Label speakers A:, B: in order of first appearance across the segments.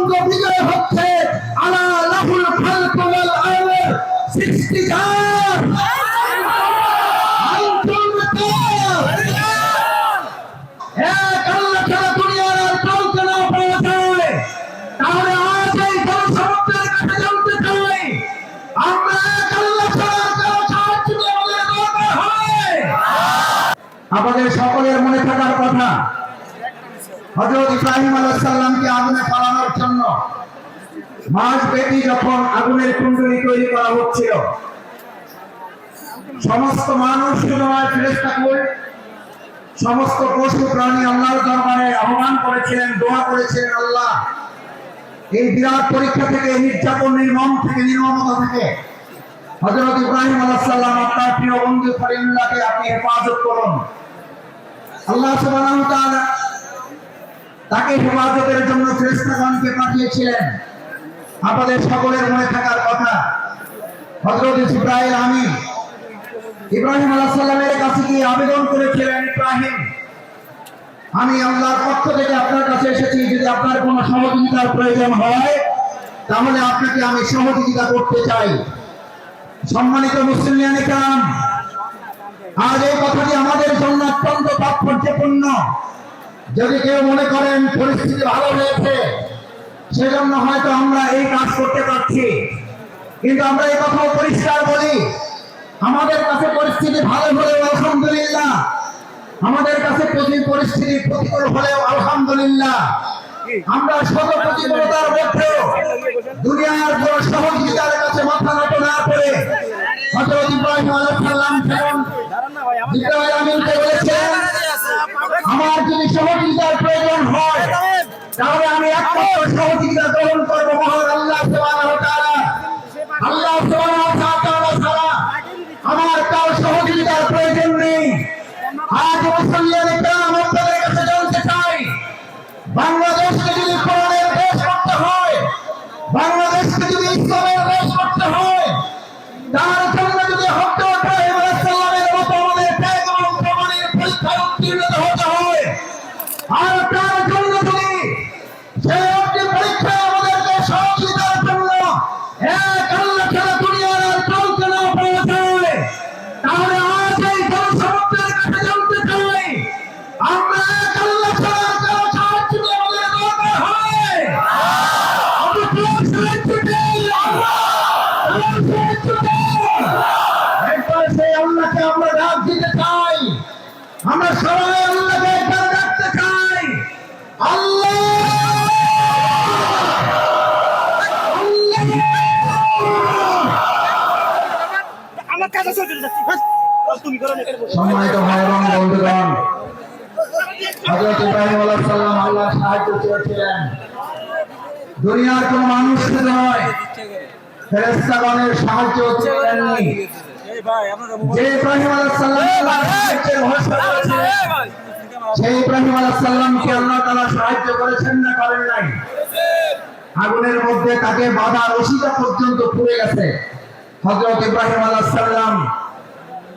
A: চূড়ান্ত বিজয় হচ্ছে। আলা লাহুল খালক ওয়াল সৃষ্টিকার আমাদের সকলের মনে থাকার কথা। হযরত ইব্রাহিম আলাইহিস সালামকে আগুনে পালানোর জন্য মাস ব্যাপী যখন আগুনের কুণ্ডলী তৈরি করা হচ্ছিল, সমস্ত মানুষ শুধু নয় ফেরেশতা কুল সমস্ত পশু প্রাণী আল্লাহর দরবারে আহ্বান করেছিলেন, দোয়া করেছিলেন, আল্লাহ, এই বিরাট পরীক্ষা থেকে, নির্যাতন নির্মম থেকে, নির্মমতা থেকে হযরত ইব্রাহিম আলাইহিস সালাম আপনার প্রিয় বন্ধু খলিলুল্লাহকে আপনি হেফাজত করুন। আল্লাহ তাআলা তাকে হেফাজতের জন্য ফেরেশতাগণকে পাঠিয়েছিলেন। আমাদের সকলের মনে থাকার কথা, হযরত ইব্রাহিম আমি ইব্রাহিম আলাইহিস সালামের কাছে গিয়ে আবেদন করেছিলেন, ইব্রাহিম, আমি আল্লাহর পক্ষ থেকে আপনার কাছে এসেছি। যদি আপনার কোনো সহযোগিতার প্রয়োজন হয়, তাহলে আপনাকে আমি সহযোগিতা করতে চাই। সম্মানিত মুসলিম কাম আজ এই কথাটি আমাদের জন্য অত্যন্ত তাৎপর্যপূর্ণ। যদি কেউ মনে করেন পরিস্থিতি ভালো হয়েছে, সেজন্য হয়তো আমরা এই কাজ করতে পারছি। কিন্তু আমরা এই কথাও পরিষ্কার বলি, আমাদের কাছে পরিস্থিতি ভালো হলেও আলহামদুলিল্লাহ, আমাদের কাছে প্রতি পরিস্থিতি প্রতিকূল হলেও আলহামদুলিল্লাহ। আমরা শত প্রতিকূলতার মধ্যেও দুনিয়ার কোন সহযোগিতার কাছে মাথা নত না করে হযরত ইব্রাহিম আলাইহিস সালাম যেমন জিব্রাইল আমিনকে যদি সহযোগিতার প্রয়োজন হয়। তাহলে আমি একমাত্র সহযোগিতা গ্রহণ করব, মহান আল্লাহ আল্লাহ আমার কারও সহযোগিতার প্রয়োজন নেই। আজ মুসলিম ইসলাম আপনাদের কাছে জানতে চাই, বাংলাদেশকে যদি কোরআনের দেশ করতে হয়, বাংলাদেশকে সম্মানিত বন্ধুগণ হযরত ইব্রাহিম আলাইহিস সালাম আল্লাহ সাহায্য চেয়েছিলেন। দুনিয়ার কোন মানুষ নয় ফেরেশতাগণের সাহায্য যে ইব্রাহিম আলাইহিস সালাম সেই ইব্রাহিম আলাইহিস সালামকে আল্লাহ তাআলা সাহায্য করেছেন না করেন নাই? আগুনের মধ্যে তাকে বাধা রশিটা পর্যন্ত পুড়ে গেছে। হযরত ইব্রাহিম আলাইহিস সালাম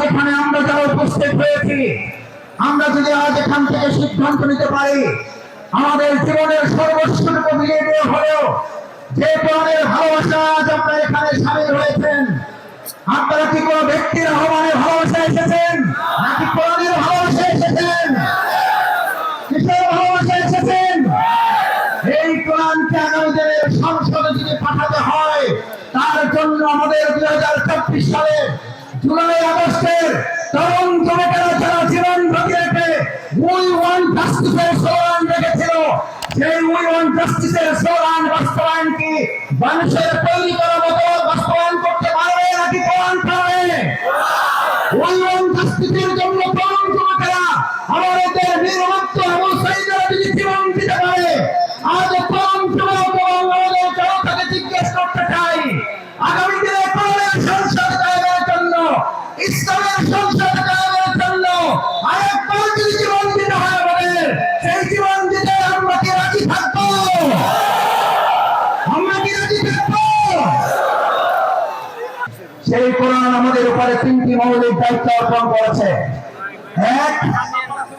A: আজ এখানে আমরা যারা উপস্থিত হয়েছি আমরা যদি আজ এখান থেকে সিদ্ধান্ত নিতে পারি, আমাদের জীবনের সর্বস্বটুকু মিলিয়ে দিয়ে হলেও যে কোরআনের ভালোবাসা আজ আপনারা এখানে সামিল হয়েছেন, আপনারা কি কোনো ব্যক্তির আহ্বানে ভালোবাসা এসেছেন? নাকি কোরআনের ভালোবাসা এসেছেন? কিসের ভালোবাসা এসেছেন? এই কোরআনকে আগামী সংসদে যদি পাঠাতে হয়, তার জন্য আমাদের দুই হাজার চব্বিশ সালের জুলাই আগস্টের তরুণ যুবকেরা যারা জীবন রেখে উই ওয়ান জাস্টিসের স্লোগান রেখেছিল। সেই উই ওয়ান জাস্টিসের স্লোগান বাস্তবায়ন কি? মানুষের তৈরি করা মতো বাস্তবায়ন করতে পারবে নাকি কোরআন পারবে ওই ওয়ান জাস্টিসের জন্য তরুণ যুবকেরা আমাদের নির্মাত্র উপরে তিনটি মৌলিক দায়িত্ব অর্পণ করেছে। এক,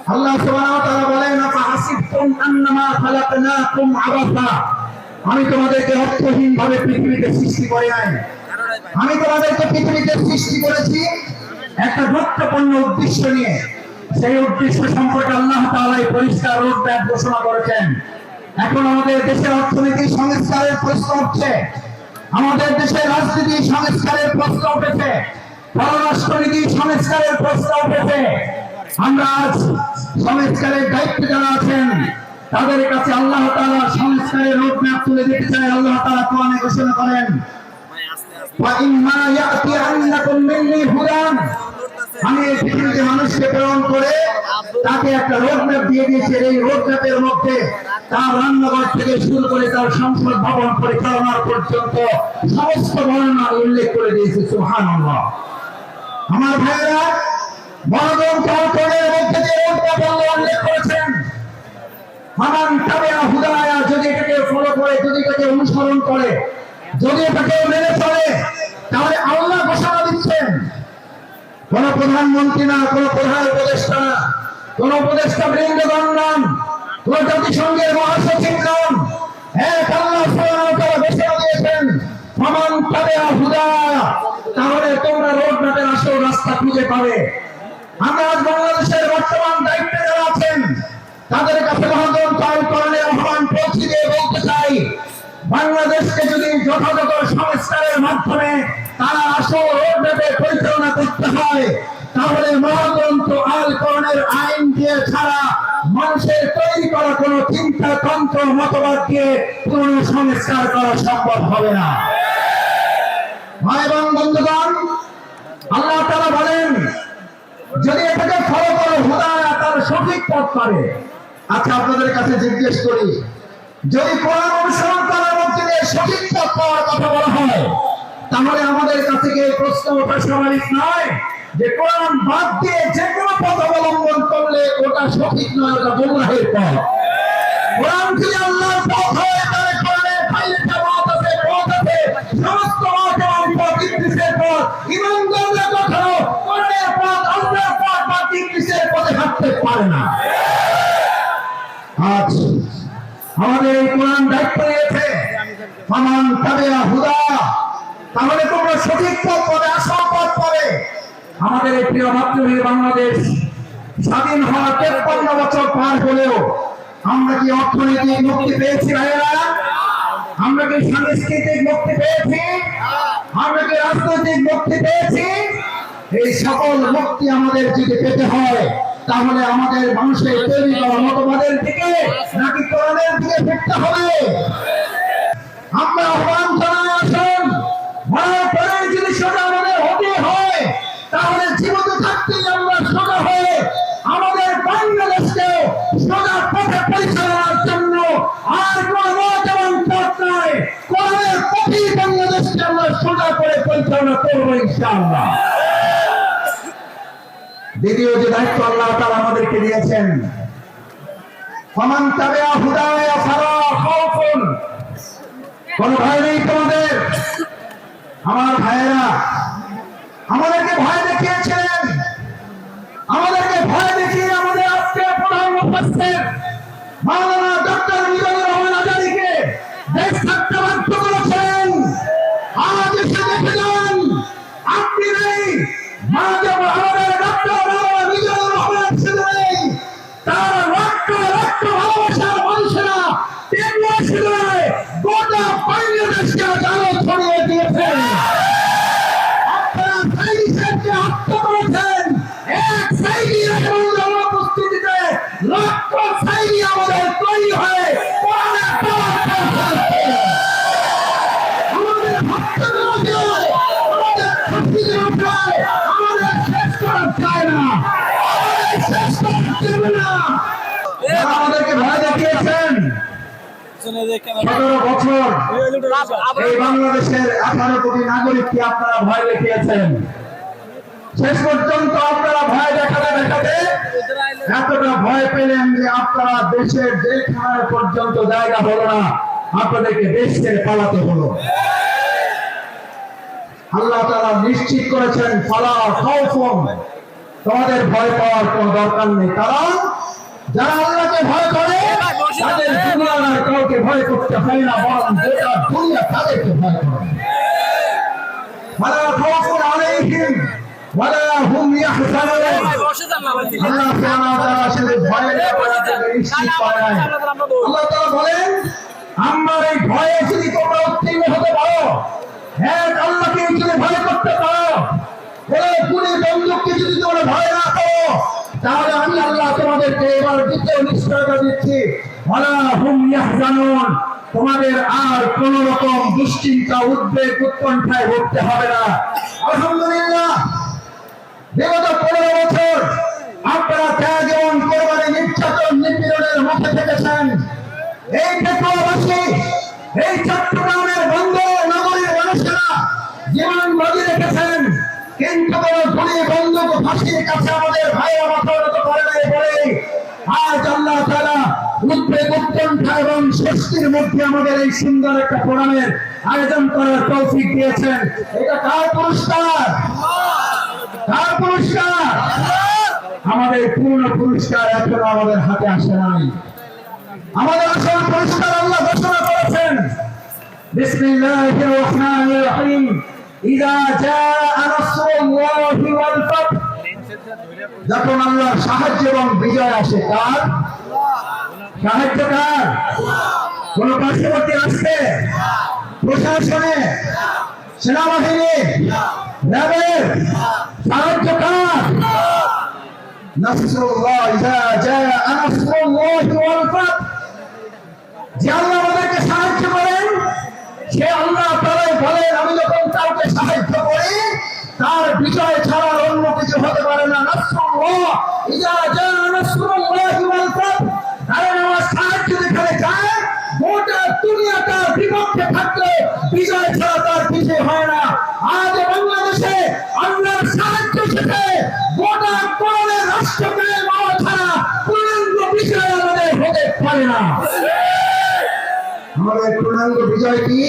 A: আল্লাহ সুবহানাহু ওয়া তাআলা বলেন আফাহাসিবতুম আন্নামা খালাকনাকুম আবাসা। আমি তোমাদেরকে অর্থহীন ভাবে পৃথিবীতে সৃষ্টি করে নাই। আমি তোমাদেরকে পৃথিবীতে সৃষ্টি করেছি একটা গুরুত্বপূর্ণ উদ্দেশ্য নিয়ে। সেই উদ্দেশ্য সম্পর্কে আল্লাহ তাআলাই পরিষ্কার রোড ম্যাপ ঘোষণা করেছেন। এখন আমাদের দেশের অর্থনীতি সংস্কারের প্রশ্ন উঠছে। আমাদের দেশের রাজনীতি সংস্কারের প্রশ্ন উঠেছে পররাষ্ট্রনীতি সংস্কারের প্রশ্ন উঠেছে আমরা আজ সংস্কারের দায়িত্বে যারা আছেন তাদের কাছে আল্লাহ তাআলা সংস্কারের রোড ম্যাপ তুলে দিতে চাই আল্লাহ তাআলা কোরআনে ঘোষণা করেন وَإِمَّا يَأْتِيَنَّكُم مِّنِّي هُدًى আমি এই পৃথিবীতে মানুষকে প্রেরণ করে, তাকে একটা রোড ম্যাপ দিয়ে দিয়েছি। এই রোড ম্যাপের মধ্যে তার রান্নাঘর থেকে শুরু করে তার সংসদ ভবন পরিচালনার পর্যন্ত সমস্ত বর্ণনা উল্লেখ করে দিয়েছে, সুবহানাল্লাহ। আমার ভাইয়েরা মধ্যে যে রোড ম্যাপ আল্লাহ উল্লেখ করেছেন হামান হুদায়া যদি এটাকে ফলো করে, যদি এটাকে অনুসরণ করে, যদি এটাকে মেনে চলে, তাহলে আল্লাহ ঘোষণা দিচ্ছেন। কোন প্রধানমন্ত্রী না, কোন প্রধান উপদেষ্টা না, কোন উপদেষ্টা বৃন্দগণ নন কোন জাতিসংঘের মহাসচিব নন এক আল্লাহ ঘোষণা দিয়েছেন সমান তাহলে তোমরা রোড ম্যাপের আসল রাস্তা খুঁজে পাবে। আমরা আজ বাংলাদেশের বর্তমান দায়িত্বে যারা আছেন, তাদের কাছে আহ্বান পৌঁছে দিয়ে বলতে চাই, বাংলাদেশকে যদি যথাযথ সংস্কারের মাধ্যমে তারা আসল রোডম্যাপে পরিচালনা করতে হয় তাহলে মহাগ্রন্থ আল কোরআনের আইন দিয়ে ছাড়া মানুষের তৈরি করা কোনো চিন্তা তন্ত্র, মতবাদ দিয়ে পুরনো সংস্কার করা সম্ভব হবে না। ভাই এবং বন্ধুগণ, আল্লাহ তারা বলেন, যদি এটাকে ফলো করো, হুদায়া তার সঠিক পথ পাবে। আচ্ছা আপনাদের কাছে জিজ্ঞেস করি, যদি কোরআন অনুসরণ করার মধ্যে সঠিক পথ পাওয়ার কথা বলা হয়, তাহলে আমাদের কাছে কি প্রশ্ন ওঠা স্বাভাবিক নয়? যে কোরআন বাদ দিয়ে যে কোনো পথ অবলম্বন করলে ওটা সঠিক নয়, ওটা গুমরাহের পথ। কোরআন আল্লাহর পথ হয়, তাহলে কোরআনে আছে, পথ আছে, সমস্ত পথ পথ। কোরআনের পথ, আল্লাহর পথ বা পথে হাঁটতে পারে না। আজ আমাদের এই কোরআন দায়িত্ব নিয়েছে তাবেয়া হুদা, তাহলে তোমরা সঠিক পথ পাবে, আসল পথ পাবে। আমাদের এই প্রিয় মাতৃভূমি বাংলাদেশ স্বাধীন হওয়ার তেপ্পান্ন বছর পার হলেও আমরা কি অর্থনৈতিক মুক্তি পেয়েছি ভাইয়েরা? আমরা কি সাংস্কৃতিক মুক্তি পেয়েছি? আমরা কি রাজনৈতিক মুক্তি পেয়েছি? এই সকল মুক্তি আমাদের যদি পেতে হয়, তাহলে আমাদের মানুষের তৈরি করা মতবাদের দিকে নাকি কোরআনের দিকে ফিরতে হবে? আমরা আহ্বান পরিচালনা করব ইনশাআল্লাহ। দ্বিতীয় যে দায়িত্ব আল্লাহ তাআলা আমাদেরকে দিয়েছেন কোন ভয় নেই তোমাদের? আমার ভাইয়েরা, আমাদেরকে ভয় দেখিয়েছিলেন। আমাদেরকে ভয় দেখিয়ে আমাদের আজকে প্রধান আমাদের এতটা ভয় পেলেন যে আপনারা দেশের পর্যন্ত জায়গা হলো না, আপনাদেরকে দেশ পালাতে হলো। আল্লাহ তাআলা নিশ্চিত করেছেন, ফালা তোমাদের ভয় পাওয়ার কোনো দরকার নেই। কারণ যারা আল্লাহকে ভয় করে তাদের দুনিয়ার আর কাউকে ভয় করতে হয় না বরং গোটা দুনিয়া তাদেরকে ভয় করে। আলাইহিম ওয়ালা হুম ইয়াহজানুন। আল্লাহ তাআলা শুধু ভয়ের ব্যাপারে তাদের নিশ্চিত আল্লাহ তাআলা বলেন আমার এই ভয়ে যদি তোমরা উত্তীর্ণ হতে পারো এক আল্লাহকে যদি ভয় করতে পারো কোন কুড়ি বন্দুককে যদি তোমরা ভয় না করো তাহলে আমি আল্লাহ তোমাদেরকে এবার দ্বিতীয় নিশ্চয়তা দিচ্ছি। তোমাদের আর কোন রকম দুশ্চিন্তা, উদ্বেগ উৎকণ্ঠায় ভুগতে হবে না। আলহামদুলিল্লাহ। বিগত পনেরো বছর আপনারা ত্যাগ এবং কোরবানি নির্যাতন নিপীড়নের মুখে থেকেছেন। এই পেট্রোলবাসী এই চট্টগ্রামের বন্দর নগরীর মানুষেরা জীবন বাজি রেখেছেন। কিন্তু কোন বন্দুক ও ফাঁসির কাছে আমাদের ভাইরা মাথা করে নাই বলে আজ আল্লাহ তাআলা এবং মধ্যে আমাদের এই সুন্দর একটা আয়োজন করার তৌফিক দিয়েছেন। এটা কার পুরস্কার? কার পুরস্কার? আমাদের পূর্ণ পুরস্কার এখনও আমাদের হাতে আসে নাই। আমাদের আসল পুরস্কার আল্লাহ ঘোষণা করেছেন। যখন সাহায্য এবং বিজয় আসে কার? সাহায্য কার? কোন পার্শ্ববর্তী রাষ্ট্রে? প্রশাসনে? সেনাবাহিনী? র্যাবের? সাহায্য নাসরুল্লাহ জাআ নাসরুল্লাহি ওয়াল ফাতহ যে সাহায্য করেন, সে আল্লাহ তারাই বলেন, আমি যখন কাউকে সাহায্য করি, তার বিজয় ছাড়া অন্য কিছু হতে পারে না। নাসরুল্লাহ কারণ যদি যেখানে যায় গোটা দুনিয়া তার বিপক্ষে থাকলে বিজয় ছাড়া তার কিছু হয় না আজ বাংলাদেশে আল্লাহর সাহায্য সাথে গোটা কোরআনের রাষ্ট্রকে মাওয়া ছাড়া পূর্ণাঙ্গ বিজয় আমাদের হতে পারে না আমাদের পূর্ণাঙ্গ বিজয় কি?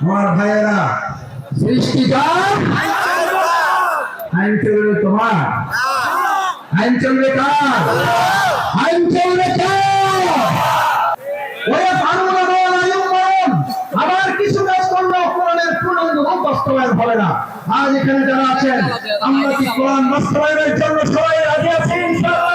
A: আমার ভাইয়েরা, সৃষ্টিকার আইন চলবে তোমার। আইন চলবে কার? আইন চলবে আবার কিছু কাজ করল, কোরআনের পূর্ণাঙ্গ বাস্তবায়ন হবে না। আজ এখানে যারা আছেন, আমরা কি কোরআন বাস্তবায়নের জন্য সবাই রাজি আছি, ইনশাআল্লাহ?